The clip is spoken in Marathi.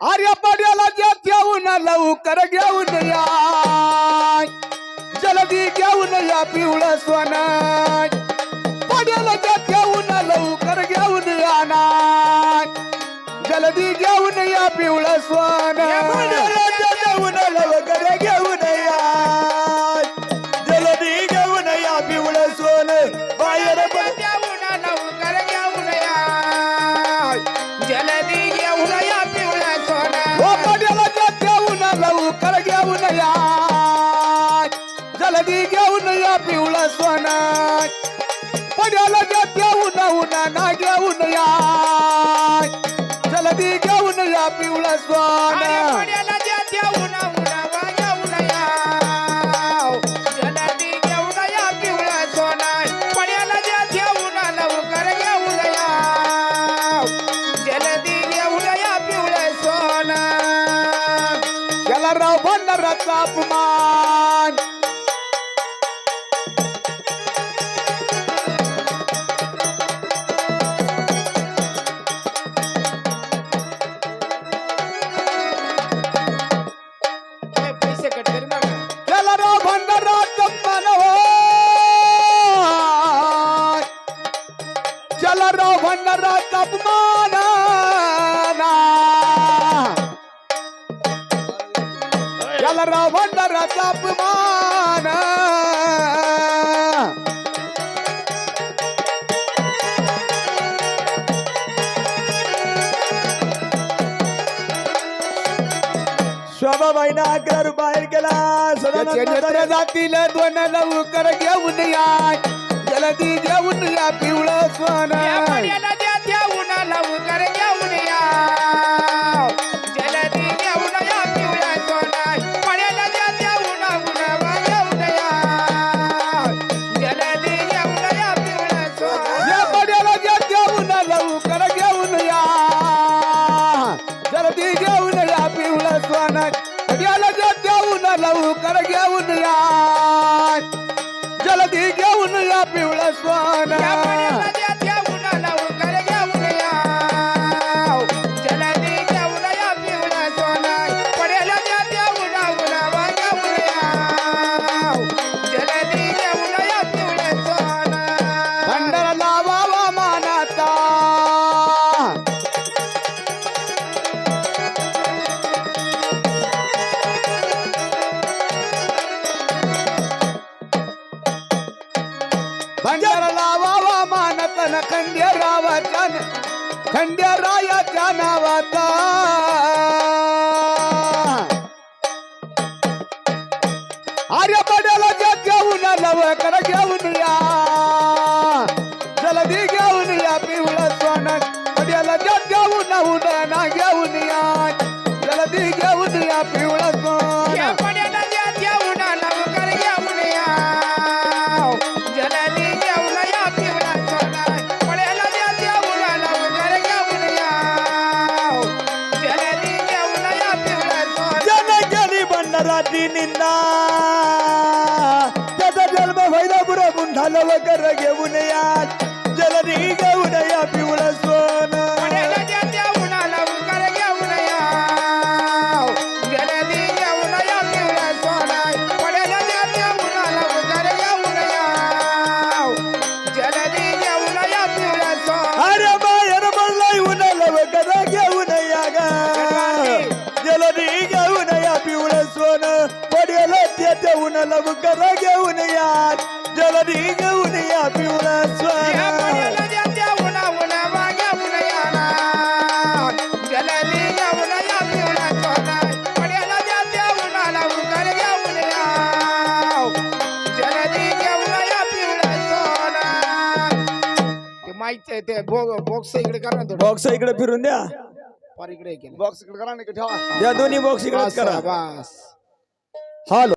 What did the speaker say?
आर्यपाड्याला घेऊन लवकर घेऊन या. जलदी घेऊन या पिवळ सोन पाड्याला ज्या घेऊन लवकर घेऊन या ना. जलदी घेऊन या पिवळ सोन जलदी घेऊन या पिवळ सोन पड्याला ज्या घेऊन उन्हा ना घेऊन या जलदी घेऊन या. पिवळ सोन अरे त्याला राव भंडाराचा अपमान. त्याला राव भंडाराचा अपमान शोभाबाईनं अकरा बाहेर केला दरे- जातील. दोन लवकर घेऊन या. जलदी घेऊन या पिवळं पड्याला द्या देऊन लवकर घेऊन या. जलदी घेऊन या पिवळा सोना पड्याला द्या देऊन उन्हावा घेऊन या. जलदी घेऊन या पिवळा या पड्याला घ्या घेऊन लवकर घेऊन या. जलदी घेऊन या पिवळं सोन पड्याला घ्या घेऊन लवकर घेऊन या. जलदी घेऊन या पिवळा सोन भंडारा लावावा मानतन खंडेरावाच्या खंडेरायाच्या नावाचा आर्य पड्याला घेऊन लवकर घेऊन या. जलदी निंदा त्याचा जन्म वैदापुर पुन्हा लवकर घेऊन या. जलदी लवकर घेऊन या. जलदी घेऊन या पिवळा. ते माहिती आहे ते बॉक्स इकडे करा ना. बॉक्स इकडे फिरून द्या. फार इकडे बॉक्स इकडे करा ना इकडे ठेवा. या दोन्ही बॉक्स इकडेच बस, करा. बस. हॅलो